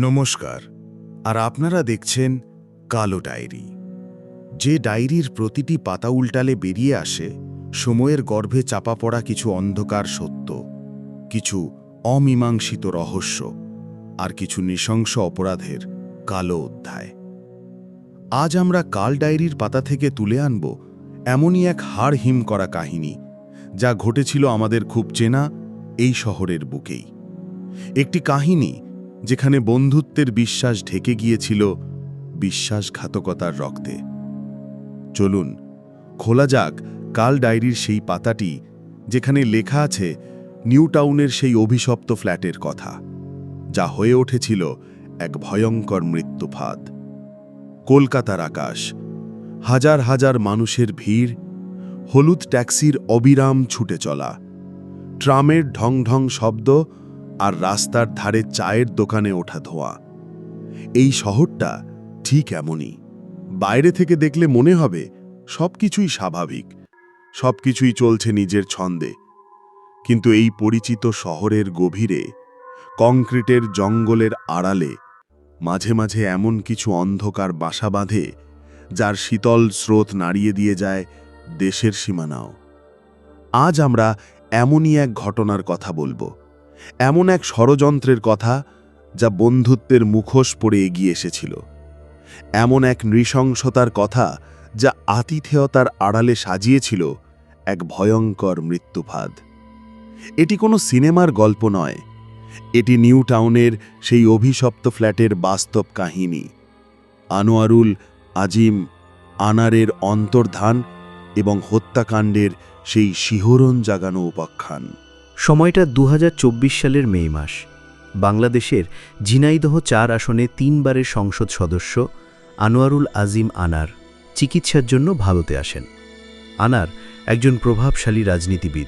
নমস্কার। আর আপনারা দেখছেন কালো ডায়েরি। যে ডায়েরির প্রতিটি পাতা উল্টালে বেরিয়ে আসে সময়ের গর্ভে চাপা পড়া কিছু অন্ধকার সত্য, কিছু অমীমাংসিত রহস্য, আর কিছু নৃশংস অপরাধের কালো অধ্যায়। আজ আমরা কাল ডায়েরির পাতা থেকে তুলে আনব এমনই এক হাড় হিম করা কাহিনী, যা ঘটেছিল আমাদের খুব চেনা এই শহরের বুকেই। একটি কাহিনী যেখানে বন্ধুত্বের বিশ্বাস ঢেকে গিয়েছিল বিশ্বাসঘাতকতার রক্তে। চলুন, খোলা যাক কাল ডায়েরির সেই পাতাটি, যেখানে লেখা আছে নিউ টাউনের সেই অভিশপ্ত ফ্ল্যাটের কথা, যা হয়ে উঠেছিল এক ভয়ঙ্কর মৃত্যুফাত কলকাতার আকাশ, হাজার হাজার মানুষের ভিড়, হলুদ ট্যাক্সির অবিরাম ছুটে চলা, ট্রামের ঢং ঢং শব্দ আর রাস্তার ধারে চায়ের দোকানে ওঠা ধোঁয়া। এই শহরটা ঠিক এমনই। বাইরে থেকে দেখলে মনে হবে সবকিছুই স্বাভাবিক, সবকিছুই চলছে নিজের ছন্দে। কিন্তু এই পরিচিত শহরের গভীরে, কংক্রিটের জঙ্গলের আড়ালে, মাঝে মাঝে এমন কিছু অন্ধকার বাসা বাঁধে, যার শীতল স্রোত নাড়িয়ে দিয়ে যায় দেশের সীমানাও। আজ আমরা এমনই এক ঘটনার কথা বলব। এমন এক ষড়যন্ত্রের কথা যা বন্ধুত্বের মুখোশ পড়ে এগিয়ে এসেছিল। এমন এক নৃশংসতার কথা যা আতিথেয়তার আড়ালে সাজিয়েছিল এক ভয়ঙ্কর মৃত্যুফাদ এটি কোনো সিনেমার গল্প নয়। এটি নিউ টাউনের সেই অভিশপ্ত ফ্ল্যাটের বাস্তব কাহিনী। আনোয়ারুল আজিম আনারের অন্তর্ধান এবং হত্যাকাণ্ডের সেই শিহরণ জাগানো উপাখ্যান। সময়টা দু হাজার চব্বিশ সালের মে মাস। বাংলাদেশের ঝিনাইদহ চার আসনে তিনবারের সংসদ সদস্য আনোয়ারুল আজিম আনার চিকিৎসার জন্য ভারতে আসেন। আনার একজন প্রভাবশালী রাজনীতিবিদ,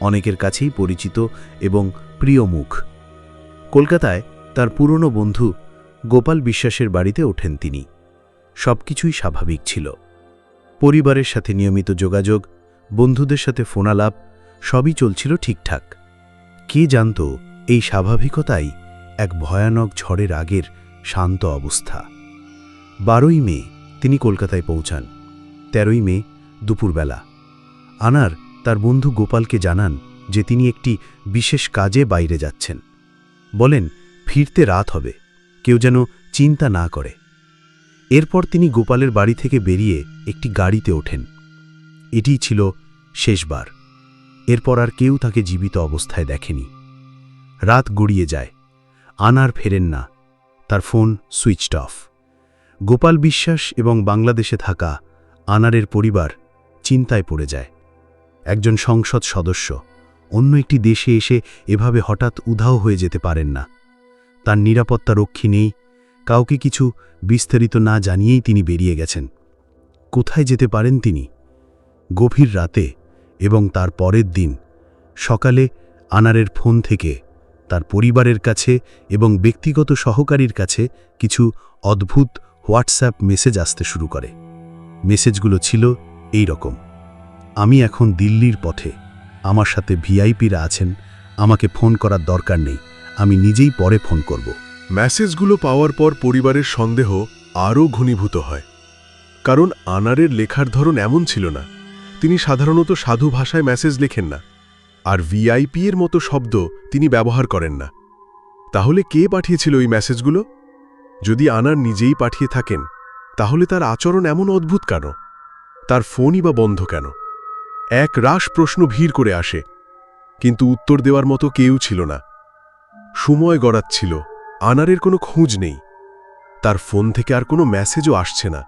অনেকের কাছেই পরিচিত এবং প্রিয় মুখ। কলকাতায় তার পুরনো বন্ধু গোপাল বিশ্বাসের বাড়িতে ওঠেন তিনি। সবকিছুই স্বাভাবিক ছিল। পরিবারের সাথে নিয়মিত যোগাযোগ, বন্ধুদের সাথে ফোনালাপ সবই চলছিল ঠিকঠাক। কে জানত এই স্বাভাবিকতাই এক ভয়ানক ঝড়ের আগের শান্ত অবস্থা। বারোই মে তিনি কলকাতায় পৌঁছান। তেরোই মে দুপুরবেলা। আনার তার বন্ধু গোপালকে জানান যে তিনি একটি বিশেষ কাজে বাইরে যাচ্ছেন। বলেন, ফিরতে রাত হবে। কেউ যেন চিন্তা না করে। এরপর তিনি গোপালের বাড়ি থেকে বেরিয়ে একটি গাড়িতে ওঠেন। এটিই ছিল শেষবার। এরপর আর কেউ তাকে জীবিত অবস্থায় দেখেনি। রাত গড়িয়ে যায়। আনার ফেরেন না। তার ফোন সুইচড অফ। গোপাল বিশ্বাস এবং বাংলাদেশে থাকা আনারের পরিবার চিন্তায় পড়ে যায়। একজন সংসদ সদস্য, অন্য একটি দেশে এসে এভাবে হঠাৎ উধাও হয়ে যেতে পারেন না। তার নিরাপত্তা রক্ষী নেই। কাউকে কিছু বিস্তারিত না জানিয়েই তিনি বেরিয়ে গেছেন। কোথায় যেতে পারেন তিনি? গভীর রাতে এবং তার পরের দিন সকালে আনারের ফোন থেকে তার পরিবারের কাছে এবং ব্যক্তিগত সহকারীর কাছে কিছু অদ্ভুত হোয়াটসঅ্যাপ মেসেজ আসতে শুরু করে। মেসেজগুলো ছিল এই রকম, আমি এখন দিল্লির পথে, আমার সাথে ভিআইপিরা আছেন, আমাকে ফোন করার দরকার নেই, আমি নিজেই পরে ফোন করব। মেসেজগুলো পাওয়ার পর পরিবারের সন্দেহ আরও ঘনীভূত হয়, কারণ আনারের লেখার ধরন এমন ছিল না। তিনি সাধারণত সাধু ভাষায় মেসেজ লেখেন না, আর ভিআইপি এর মতো শব্দ তিনি ব্যবহার করেন না। তাহলে কে পাঠিয়েছিল ওই মেসেজগুলো? যদি আনার নিজেই পাঠিয়ে থাকেন, তাহলে তার আচরণ এমন অদ্ভুত কেন? তার ফোনই বা বন্ধ কেন? এক রাস প্রশ্ন ভিড় করে আসে, কিন্তু উত্তর দেওয়ার মতো কেউ ছিল না। সময় গড়াচ্ছিল, আনারের কোনো খোঁজ নেই। তার ফোন থেকে আর কোনো মেসেজও আসছে না।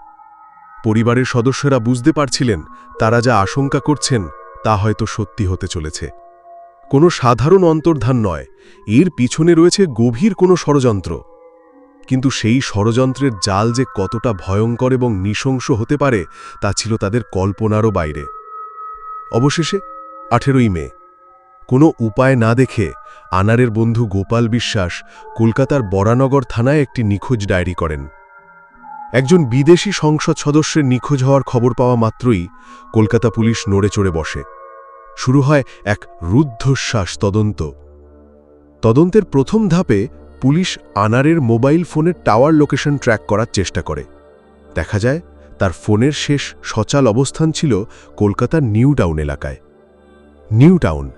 পরিবারের সদস্যরা বুঝতে পারছিলেন তারা যা আশঙ্কা করছেন তা হয়তো সত্যি হতে চলেছে। কোনো সাধারণ অন্তর্ধান নয়, এর পিছনে রয়েছে গভীর কোনো ষড়যন্ত্র। কিন্তু সেই ষড়যন্ত্রের জাল যে কতটা ভয়ঙ্কর এবং নৃশংস হতে পারে তা ছিল তাদের কল্পনারও বাইরে। অবশেষে, আঠেরোই মে, কোনো উপায় না দেখে আনারের বন্ধু গোপাল বিশ্বাস কলকাতার বরানগর থানায় একটি নিখোঁজ ডায়েরি করেন। একজন বিদেশি সংসদ সদস্যের নিখোঁজ হওয়ার খবর পাওয়া মাত্রই কলকাতা পুলিশ নড়ে চড়ে বসে। শুরু হয় এক রুদ্ধশ্বাস তদন্ত। তদন্তের প্রথম ধাপে পুলিশ আনারের মোবাইল ফোনের টাওয়ার লোকেশন ট্র্যাক করার চেষ্টা করে। দেখা যায়, তার ফোনের শেষ সচাল অবস্থান ছিল কলকাতার নিউ টাউন এলাকায়। নিউ টাউন,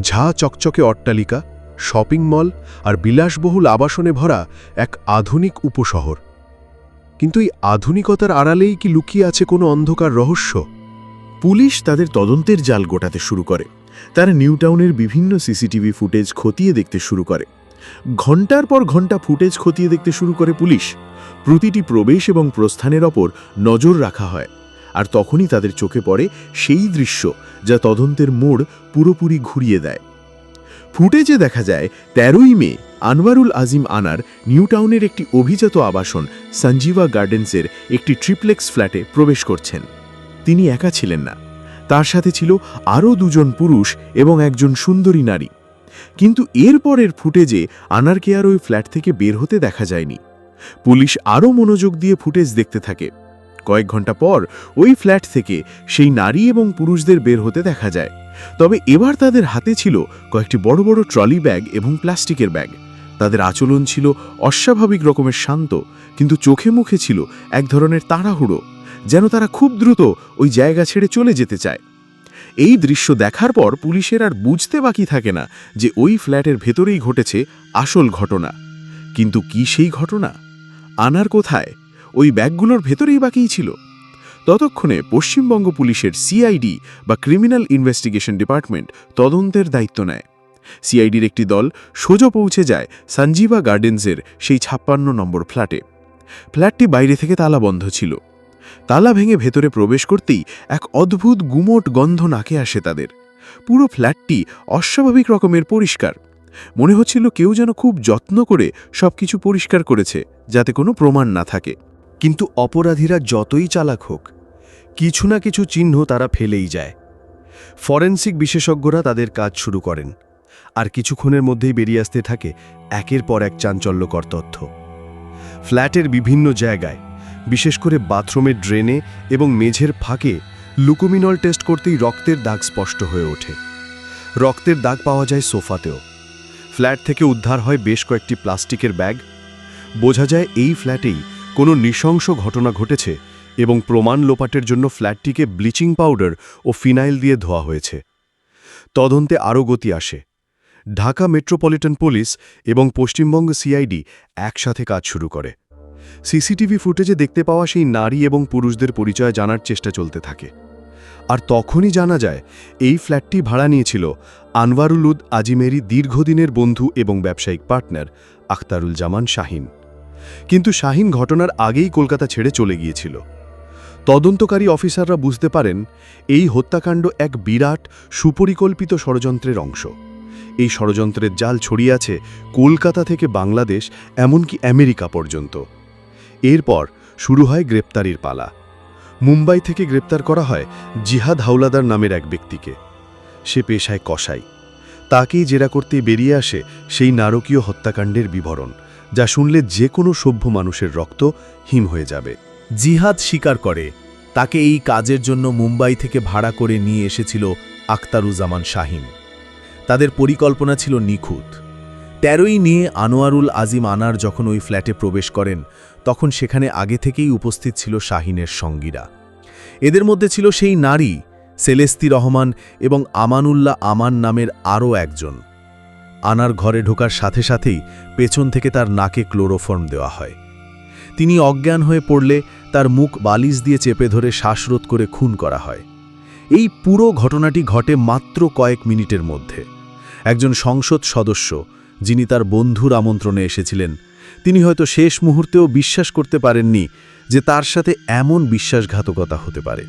ঝা চকচকে অট্টালিকা, শপিং মল আর বিলাসবহুল আবাসনে ভরা এক আধুনিক উপশহর। কিন্তু এই আধুনিকতার আড়ালেই কি লুকিয়ে আছে কোনো অন্ধকার রহস্য? পুলিশ তাদের তদন্তের জাল গোটাতে শুরু করে। তারা নিউটাউনের বিভিন্ন সিসিটিভি ফুটেজ খতিয়ে দেখতে শুরু করে। ঘণ্টার পর ঘণ্টা ফুটেজ খতিয়ে দেখতে শুরু করে পুলিশ। প্রতিটি প্রবেশ এবং প্রস্থানের ওপর নজর রাখা হয়। আর তখনই তাদের চোখে পড়ে সেই দৃশ্য যা তদন্তের মোড় পুরোপুরি ঘুরিয়ে দেয়। ফুটেজে দেখা যায়, তেরোই মে আনোয়ারুল আজিম আনার নিউটাউনের একটি অভিজাত আবাসন সঞ্জীবা গার্ডেন্সের একটি ট্রিপ্লেক্স ফ্ল্যাটে প্রবেশ করছেন। তিনি একা ছিলেন না। তার সাথে ছিল আরও দুজন পুরুষ এবং একজন সুন্দরী নারী। কিন্তু এরপরের ফুটেজে আনারকে আর ওই ফ্ল্যাট থেকে বের হতে দেখা যায়নি। পুলিশ আরও মনোযোগ দিয়ে ফুটেজ দেখতে থাকে। কয়েক ঘণ্টা পর ওই ফ্ল্যাট থেকে সেই নারী এবং পুরুষদের বের হতে দেখা যায়। তবে এবার তাদের হাতে ছিল কয়েকটি বড় বড় ট্রলি ব্যাগ এবং প্লাস্টিকের ব্যাগ। তাদের আচরণ ছিল অস্বাভাবিক রকমের শান্ত, কিন্তু চোখে মুখে ছিল এক ধরনের তাড়াহুড়ো, যেন তারা খুব দ্রুত ওই জায়গা ছেড়ে চলে যেতে চায়। এই দৃশ্য দেখার পর পুলিশের আর বুঝতে বাকি থাকে না যে ওই ফ্ল্যাটের ভেতরেই ঘটেছে আসল ঘটনা। কিন্তু কি সেই ঘটনা? আনার কোথায়? ওই ব্যাগগুলোর ভেতরেই বাকিই ছিল? ততক্ষণে পশ্চিমবঙ্গ পুলিশের সিআইডি বা ক্রিমিনাল ইনভেস্টিগেশন ডিপার্টমেন্ট তদন্তের দায়িত্ব নেয়। সিআইডির একটি দল সোজা পৌঁছে যায় সঞ্জীবা গার্ডেন্সের সেই ছাপ্পান্ন নম্বর ফ্ল্যাটে। ফ্ল্যাটটি বাইরে থেকে তালা বন্ধ ছিল। তালা ভেঙে ভেতরে প্রবেশ করতেই এক অদ্ভুত গুমোট গন্ধ নাকে আসে তাদের। পুরো ফ্ল্যাটটি অস্বাভাবিক রকমের পরিষ্কার। মনে হচ্ছিল কেউ যেন খুব যত্ন করে সবকিছু পরিষ্কার করেছে, যাতে কোনো প্রমাণ না থাকে। কিন্তু অপরাধীরা যতই চালাক হোক, কিছু না কিছু চিহ্ন তারা ফেলেই যায়। ফরেন্সিক বিশেষজ্ঞরা তাদের কাজ শুরু করেন। আর কিছুক্ষণের মধ্যেই বেরিয়ে আসতে থাকে একের পর এক চাঞ্চল্যকর তথ্য। ফ্ল্যাটের বিভিন্ন জায়গায়, বিশেষ করে বাথরুমের ড্রেনে এবং মেঝের ফাঁকে লুকোমিনল টেস্ট করতেই রক্তের দাগ স্পষ্ট হয়ে ওঠে। রক্তের দাগ পাওয়া যায় সোফাতেও। ফ্ল্যাট থেকে উদ্ধার হয় বেশ কয়েকটি প্লাস্টিকের ব্যাগ। বোঝা যায় এই ফ্ল্যাটেই কোনো নৃশংস ঘটনা ঘটেছে এবং প্রমাণ লোপাটের জন্য ফ্ল্যাটটিকে ব্লিচিং পাউডার ও ফিনাইল দিয়ে ধোয়া হয়েছে। তদন্তে আরও গতি আসে। ঢাকা মেট্রোপলিটন পুলিশ এবং পশ্চিমবঙ্গ সিআইডি একসাথে কাজ শুরু করে। সিসিটিভি ফুটেজে দেখতে পাওয়া সেই নারী এবং পুরুষদের পরিচয় জানার চেষ্টা চলতে থাকে। আর তখনই জানা যায়, এই ফ্ল্যাটটি ভাড়া নিয়েছিল আনওয়ারুলুদ আজিমেরি দীর্ঘদিনের বন্ধু এবং ব্যবসায়িক পার্টনার আখতারুল জামান শাহিন। কিন্তু শাহিন ঘটনার আগেই কলকাতা ছেড়ে চলে গিয়েছিল। তদন্তকারী অফিসাররা বুঝতে পারেন, এই হত্যাকাণ্ড এক বিরাট, সুপরিকল্পিত ষড়যন্ত্রের অংশ। এই ষড়যন্ত্রের জাল ছড়িয়ে আছে কলকাতা থেকে বাংলাদেশ, এমনকি আমেরিকা পর্যন্ত। এরপর শুরু হয় গ্রেপ্তারির পালা। মুম্বাই থেকে গ্রেপ্তার করা হয় জিহাদ হাওলাদার নামের এক ব্যক্তিকে। সে পেশায় কসাই। তাকেই জেরা করতে বেরিয়ে আসে সেই নারকীয় হত্যাকাণ্ডের বিবরণ, যা শুনলে যে কোনো সভ্য মানুষের রক্ত হিম হয়ে যাবে। জিহাদ স্বীকার করে, তাকে এই কাজের জন্য মুম্বাই থেকে ভাড়া করে নিয়ে এসেছিল আখতারুজ্জামান শাহিন। তাদের পরিকল্পনা ছিল নিখুঁত। তেরোই নিয়ে আনোয়ারুল আজিম আনার যখন ওই ফ্ল্যাটে প্রবেশ করেন, তখন সেখানে আগে থেকেই উপস্থিত ছিল শাহিনের সঙ্গীরা। এদের মধ্যে ছিল সেই নারী, সেলেস্তি রহমান এবং আমানুল্লাহ আমান নামের আরও একজন। আনার ঘরে ঢোকার সাথে সাথেই পেছন থেকে তার নাকে ক্লোরোফর্ম দেওয়া হয়। তিনি অজ্ঞান হয়ে পড়লে তার মুখ বালিশ দিয়ে চেপে ধরে শ্বাসরোধ করে খুন করা হয়। এই পুরো ঘটনাটি ঘটে মাত্র কয়েক মিনিটের মধ্যে। একজন সংসদ সদস্য, যিনি তার বন্ধুর আমন্ত্রণে এসেছিলেন। তিনি হয়তো শেষ মুহূর্তেও বিশ্বাস করতে পারেননি যে তার সাথে এমন বিশ্বাসঘাতকতা হতে পারে।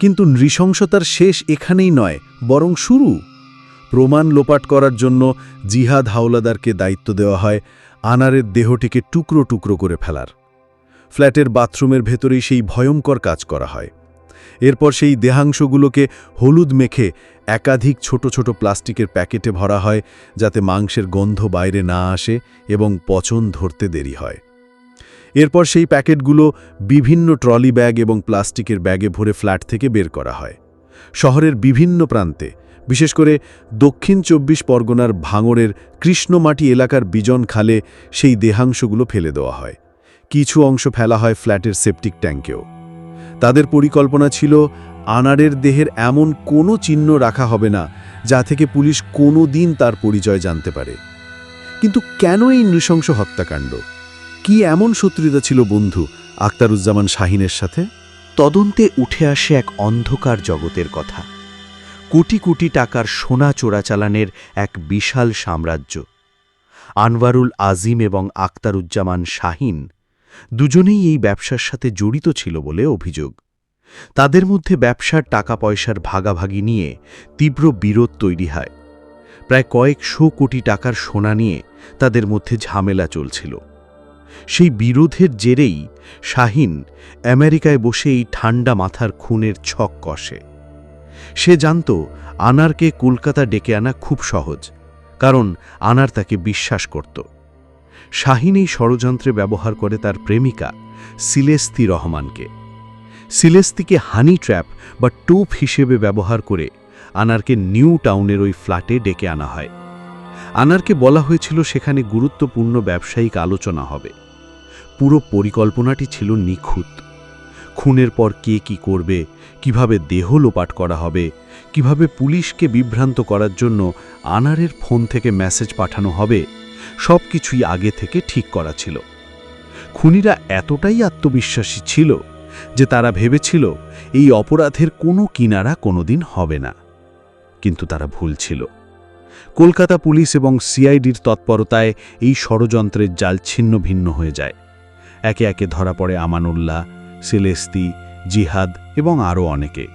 কিন্তু নৃশংসতার শেষ এখানেই নয়, বরং শুরু। প্রমাণ লোপাট করার জন্য জিহাদ হাওলাদারকে দায়িত্ব দেওয়া হয় আনারের দেহটিকে টুকরো টুকরো করে ফেলার। ফ্ল্যাটের বাথরুমের ভেতরেই সেই ভয়ঙ্কর কাজ করা হয়। এরপর সেই দেহাংশগুলোকে হলুদ মেখে একাধিক ছোট ছোট প্লাস্টিকের প্যাকেটে ভরা হয় যাতে মাংসের গন্ধ বাইরে না আসে এবং পচন ধরতে দেরি হয়। এরপর সেই প্যাকেটগুলো বিভিন্ন ট্রলি ব্যাগ এবং প্লাস্টিকের ব্যাগে ভরে ফ্ল্যাট থেকে বের করা হয়। শহরের বিভিন্ন প্রান্তে, বিশেষ করে দক্ষিণ চব্বিশ পরগনার ভাঙড়ের কৃষ্ণমাটি এলাকার বিজন খালে সেই দেহাংশগুলো ফেলে দেওয়া হয়। কিছু অংশ ফেলা হয় ফ্ল্যাটের সেপটিক ট্যাঙ্কেও। তাদের পরিকল্পনা ছিল, আনারের দেহের এমন কোনো চিহ্ন রাখা হবে না, যা থেকে পুলিশ কোনো দিন তার পরিচয় জানতে পারে। কিন্তু কেন এই নৃশংস হত্যাকাণ্ড? কি এমন শত্রুতা ছিল বন্ধু আক্তারুজ্জামান শাহিনের সাথে? তদন্তে উঠে আসে এক অন্ধকার জগতের কথা। কোটি কোটি টাকার সোনা চোরাচালানের এক বিশাল সাম্রাজ্য। আনওয়ারুল আজিম এবং আক্তারুজ্জামান শাহিন দুজনেই এই ব্যবসার সাথে জড়িত ছিল বলে অভিযোগ। তাদের মধ্যে ব্যবসার টাকা পয়সার ভাগাভাগি নিয়ে তীব্র বিরোধ তৈরি হয়। প্রায় কয়েকশো কোটি টাকার সোনা নিয়ে তাদের মধ্যে ঝামেলা চলছিল। সেই বিরোধের জেরেই শাহিন আমেরিকায় বসে এই ঠান্ডা মাথার খুনের ছক কষে। সে জানত আনারকে কলকাতা ডেকে আনা খুব সহজ, কারণ আনার তাকে বিশ্বাস করত। শাহিন এই ষড়যন্ত্রে ব্যবহার করে তার প্রেমিকা সিলেস্তি রহমানকে। সিলেস্তিকে হানি ট্র্যাপ বা টোপ হিসেবে ব্যবহার করে আনারকে নিউ টাউনের ওই ফ্ল্যাটে ডেকে আনা হয়। আনারকে বলা হয়েছিল সেখানে গুরুত্বপূর্ণ ব্যবসায়িক আলোচনা হবে। পুরো পরিকল্পনাটি ছিল নিখুঁত। খুনের পর কে কি করবে, কীভাবে দেহ লোপাট করা হবে, কীভাবে পুলিশকে বিভ্রান্ত করার জন্য আনারের ফোন থেকে মেসেজ পাঠানো হবে সব কিছুই আগে থেকে ঠিক করা ছিল। খুনিরা এতটাই আত্মবিশ্বাসী ছিল যে তারা ভেবেছিল এই অপরাধের কোনো কিনারা কোনোদিন হবে না। কিন্তু তারা ভুল ছিল। কলকাতা পুলিশ এবং সিআইডির তৎপরতায় এই ষড়যন্ত্রের জাল ছিন্ন ভিন্ন হয়ে যায়। একে একে ধরা পড়ে আমানুল্লাহ, সেলেস্তি, জিহাদ এবং আরও অনেকে।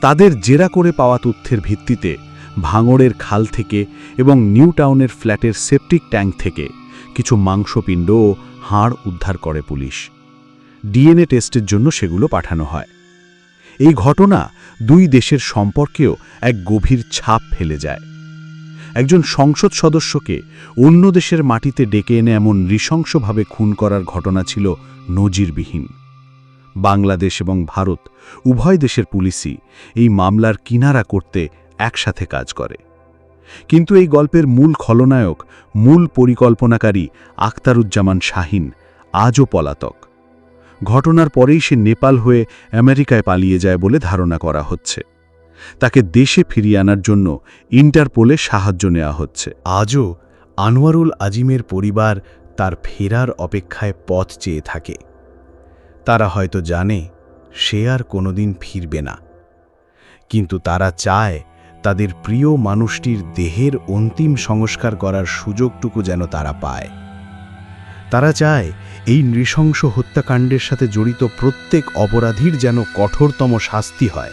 তাদের জেরা করে পাওয়া তথ্যের ভিত্তিতে ভাঙড়ের খাল থেকে এবং নিউ টাউনের ফ্ল্যাটের সেপটিক ট্যাঙ্ক থেকে কিছু মাংসপিণ্ড ও হাড় উদ্ধার করে পুলিশ। ডিএনএ টেস্টের জন্য সেগুলো পাঠানো হয়। এই ঘটনা দুই দেশের সম্পর্কেও এক গভীর ছাপ ফেলে যায়। একজন সংসদ সদস্যকে অন্য দেশের মাটিতে ডেকে এনে এমন নৃশংসভাবে খুন করার ঘটনা ছিল নজিরবিহীন। বাংলাদেশ এবং ভারত উভয় দেশের পুলিশই এই মামলার কিনারা করতে একসাথে কাজ করে। কিন্তু এই গল্পের মূল খলনায়ক, মূল পরিকল্পনাকারী আখতারুজ্জামান শাহিন আজও পলাতক। ঘটনার পরেই সে নেপাল হয়ে আমেরিকায় পালিয়ে যায় বলে ধারণা করা হচ্ছে। তাকে দেশে ফিরিয়ে আনার জন্য ইন্টারপোলে সাহায্য নেওয়া হচ্ছে। আজও আনোয়ারুল আজিমের পরিবার তার ফেরার অপেক্ষায় পথ চেয়ে থাকে। তারা হয়তো জানে, সে আর কোনোদিন ফিরবে না। কিন্তু তারা চায় তাদের প্রিয় মানুষটির দেহের অন্তিম সংস্কার করার সুযোগটুকু যেন তারা পায়। তারা চায় এই নৃশংস হত্যাকাণ্ডের সাথে জড়িত প্রত্যেক অপরাধীর যেন কঠোরতম শাস্তি হয়।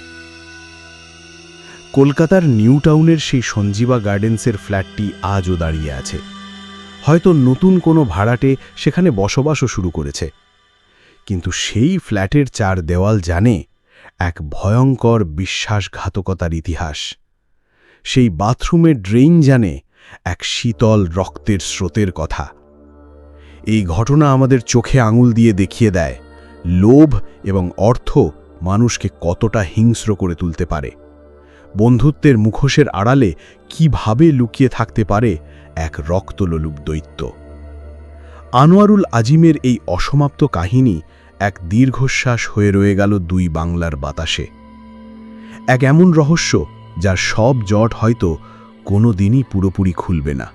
কলকাতার নিউ টাউনের সেই সঞ্জীবা গার্ডেন্সের ফ্ল্যাটটি আজও দাঁড়িয়ে আছে। হয়তো নতুন কোনো ভাড়াটে সেখানে বসবাসও শুরু করেছে। কিন্তু সেই ফ্ল্যাটের চার দেওয়াল জানে এক ভয়ঙ্কর বিশ্বাসঘাতকতার ইতিহাস। সেই বাথরুমের ড্রেইন জানে এক শীতল রক্তের স্রোতের কথা। এই ঘটনা আমাদের চোখে আঙুল দিয়ে দেখিয়ে দেয় লোভ এবং অর্থ মানুষকে কতটা হিংস্র করে তুলতে পারে। বন্ধুত্বের মুখোশের আড়ালে কীভাবে লুকিয়ে থাকতে পারে এক রক্তলোলুপ দৈত্য। আনোয়ারুল আজিমের এই অসমাপ্ত কাহিনী এক দীর্ঘশ্বাস হয়ে রয়ে গেল দুই বাংলার বাতাসে। এক এমন রহস্য যার সব জট হয়তো কোনো দিনই পুরোপুরি খুলবে না।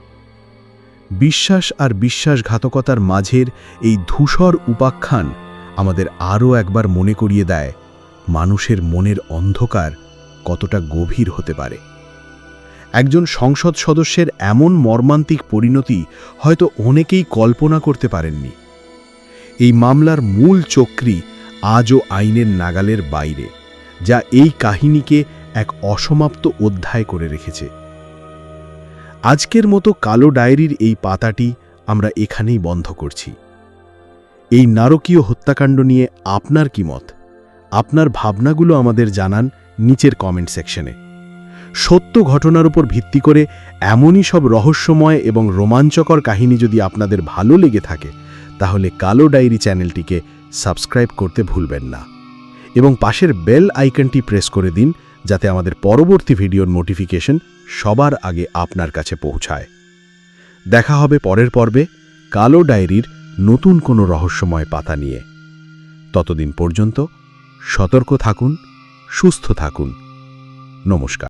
বিশ্বাস আর বিশ্বাসঘাতকতার মাঝের এই ধূসর উপাখ্যান আমাদের আরও একবার মনে করিয়ে দেয় মানুষের মনের অন্ধকার কতটা গভীর হতে পারে। একজন সংসদ সদস্যের এমন মর্মান্তিক পরিণতি হয়তো অনেকেই কল্পনা করতে পারেননি। এই মামলার মূল চক্রী আজও আইনের নাগালের বাইরে, যা এই কাহিনীকে এক অসমাপ্ত অধ্যায় করে রেখেছে। আজকের মতো কালো ডায়েরির এই পাতাটি আমরা এখানেই বন্ধ করছি। এই নারকীয় হত্যাকাণ্ড নিয়ে আপনার কি মত? আপনার ভাবনাগুলো আমাদের জানান নিচের কমেন্ট সেকশনে। সত্য ঘটনার উপর ভিত্তি করে এমনই সব রহস্যময় এবং রোমাঞ্চকর কাহিনী যদি আপনাদের ভালো লেগে থাকে, তাহলে কালো ডায়েরি চ্যানেলটিকে সাবস্ক্রাইব করতে ভুলবেন না। এবং পাশের বেল আইকনটি প্রেস করে দিন যাতে আমাদের পরবর্তী ভিডিওর নোটিফিকেশন সবার আগে আপনার কাছে পৌঁছায়। দেখা হবে পরের পর্বে কালো ডায়েরির নতুন কোনো রহস্যময় পাতা নিয়ে। ততদিন পর্যন্ত সতর্ক থাকুন, সুস্থ থাকুন। নমস্কার।